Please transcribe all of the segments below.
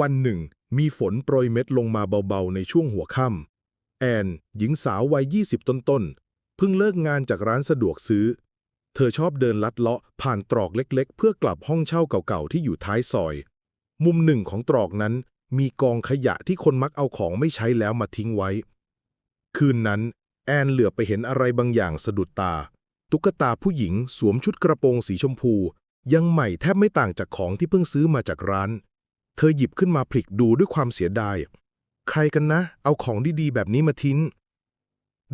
วันหนึ่ง มีฝนโปรยเม็ดลงมาเบาๆ ในช่วงหัวค่ำแอน หญิงสาววัย 20 ต้นๆ เพิ่งเลิกงานจากร้านสะดวกซื้อ เธอชอบเดินลัดเลาะผ่านตรอกเล็กๆ เพื่อกลับห้องเช่าเก่าๆ ที่อยู่ท้ายซอย มุมหนึ่งของตรอกนั้น มีกองขยะที่คนมักเอาของไม่ใช้แล้วมาทิ้งไว้ คืนนั้น แอนเหลือไปเห็นอะไรบางอย่างสะดุดตา ตุ๊กตาผู้หญิงสวมชุดกระโปรงสีชมพู ยังใหม่แทบไม่ต่างจากของที่เพิ่งซื้อมาจากร้าน เธอหยิบขึ้นมาพลิกดูด้วยความเสียดาย ใครกันนะ เอาของดีๆ แบบนี้มาทิ้ง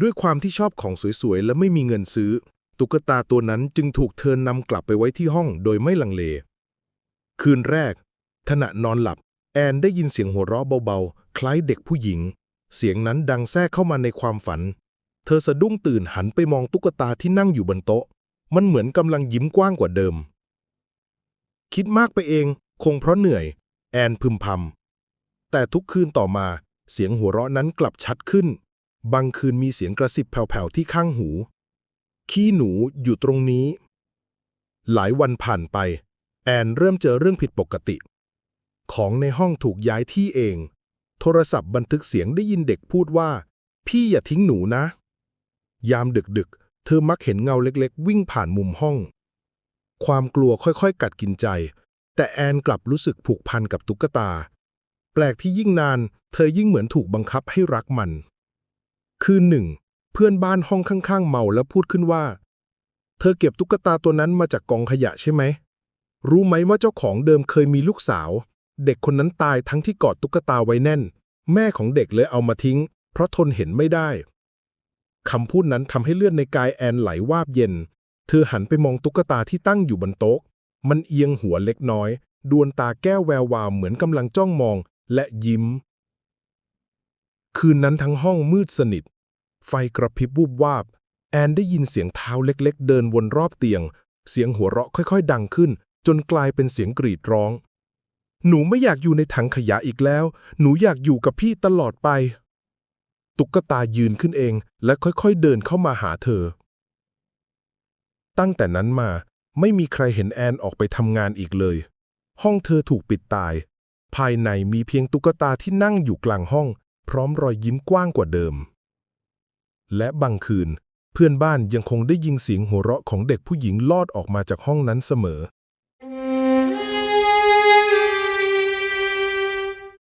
ด้วยความที่ชอบของสวยๆ และไม่มีเงินซื้อ ตุ๊กตาตัวนั้นจึงถูกเธอนำกลับไปไว้ที่ห้องโดยไม่ลังเล คืนแรก ขณะนอนหลับ แอนได้ยินเสียงหัวเราะเบาๆ คล้ายเด็กผู้หญิง เสียงนั้นดังแทรกเข้ามาในความฝัน เธอสะดุ้งตื่นหันไปมองตุ๊กตาที่นั่งอยู่บนโต๊ะ มันเหมือนกำลังยิ้มกว้างกว่าเดิม คิดมากไปเอง คงเพราะเหนื่อย แอนพึมพำแต่ทุกคืนต่อมาเสียงหัวเราะนั้นกลับชัดขึ้น บางคืนมีเสียงกระซิบแผ่วๆที่ข้างหู ขี้หนูอยู่ตรงนี้ หลายวันผ่านไป แอนเริ่มเจอเรื่องผิดปกติ ของในห้องถูกย้ายที่เอง โทรศัพท์บันทึกเสียงได้ยินเด็กพูดว่า พี่อย่าทิ้งหนูนะ ยามดึกๆ เธอมักเห็นเงาเล็กๆ วิ่งผ่านมุมห้อง ความกลัวค่อยๆ กัดกินใจ แต่แอนกลับรู้สึกผูกพันกับตุ๊กตา แปลกที่ยิ่งนาน เธอยิ่งเหมือนถูกบังคับให้รักมัน คืนหนึ่ง เพื่อนบ้านห้องข้างๆ เมาแล้วพูดขึ้นว่า เธอเก็บตุ๊กตาตัวนั้นมาจากกองขยะใช่ไหม รู้ไหมว่าเจ้าของเดิมเคยมีลูกสาว เด็กคนนั้นตายทั้งที่กอดตุ๊กตาไว้แน่น แม่ของเด็กเลยเอามาทิ้ง เพราะทนเห็นไม่ได้คำพูดนั้นทำให้เลือดในกายแอนไหลวาบเย็น เธอหันไปมองตุ๊กตาที่ตั้งอยู่บนโต๊ะ มันเอียงหัวเล็กน้อย ดวงตาแก้วแวววาวเหมือนกำลังจ้องมองและยิ้ม คืนนั้นทั้งห้องมืดสนิท ไฟกระพริบวูบวาบ แอนได้ยินเสียงเท้าเล็กๆ เดินวนรอบเตียง เสียงหัวเราะค่อยๆ ดังขึ้น จนกลายเป็นเสียงกรีดร้อง หนูไม่อยากอยู่ในถังขยะอีกแล้ว หนูอยากอยู่กับพี่ตลอดไป ตุ๊กตายืนขึ้นเองและค่อยๆ เดินเข้ามาหาเธอ ตั้งแต่นั้นมา ไม่มีใครเห็นแอนออกไปทำงานอีกเลย ห้องเธอถูกปิดตาย ภายในมีเพียงตุ๊กตาที่นั่งอยู่กลางห้อง พร้อมรอยยิ้มกว้างกว่าเดิม และบางคืน เพื่อนบ้านยังคงได้ยินเสียงหัวเราะของเด็กผู้หญิงลอดออกมาจากห้องนั้นเสมอ